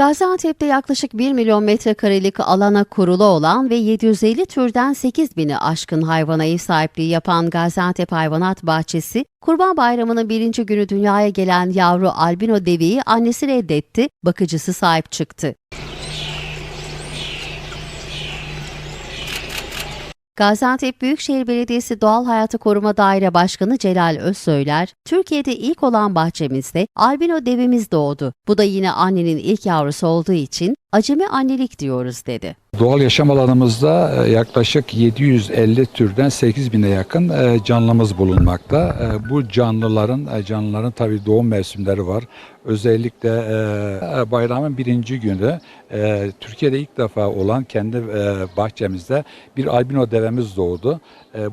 Gaziantep'te yaklaşık 1 milyon metrekarelik alana kurulu olan ve 750 türden 8 bini aşkın hayvana ev sahipliği yapan Gaziantep Hayvanat Bahçesi, Kurban Bayramı'nın birinci günü dünyaya gelen yavru albino deveyi annesi reddetti, bakıcısı sahip çıktı. Gaziantep Büyükşehir Belediyesi Doğal Hayatı Koruma Daire Başkanı Celal Özsöyler, Türkiye'de ilk olan bahçemizde albino devemiz doğdu. Bu da yine annenin ilk yavrusu olduğu için acemi annelik diyoruz dedi. Doğal yaşam alanımızda e, yaklaşık 750 türden 8000'e yakın e, canlımız bulunmakta. E, Bu canlıların canlıların tabii doğum mevsimleri var. Özellikle bayramın birinci günü Türkiye'de ilk defa olan kendi bahçemizde bir albino devemiz doğdu.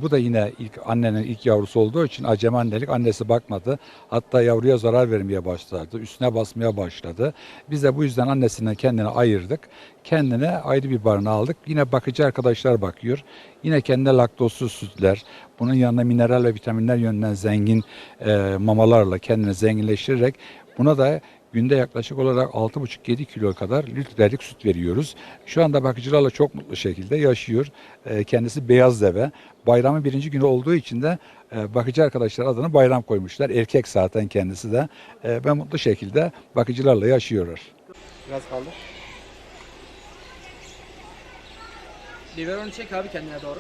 Bu da yine ilk annenin ilk yavrusu olduğu için acemi annelik annesi bakmadı. Hatta yavruya zarar vermeye başladı. Üstüne basmaya başladı. Biz de bu yüzden annesinden kendini ayırdık. Kendine ayrı bir barınağa aldık. Yine bakıcı arkadaşlar bakıyor. Yine kendine laktozsuz sütler, bunun yanına mineral ve vitaminler yönünden zengin e, mamalarla kendini zenginleştirerek buna da günde yaklaşık olarak 6,5-7 kilo kadar litrelik süt veriyoruz. Şu anda bakıcılarla çok mutlu şekilde yaşıyor. E, kendisi beyaz deve. Bayramın birinci günü olduğu için de e, bakıcı arkadaşlar adını bayram koymuşlar. Erkek zaten kendisi de. E, ben mutlu şekilde bakıcılarla yaşıyorlar. Biraz kaldı. Biberonu çek abi kendine doğru.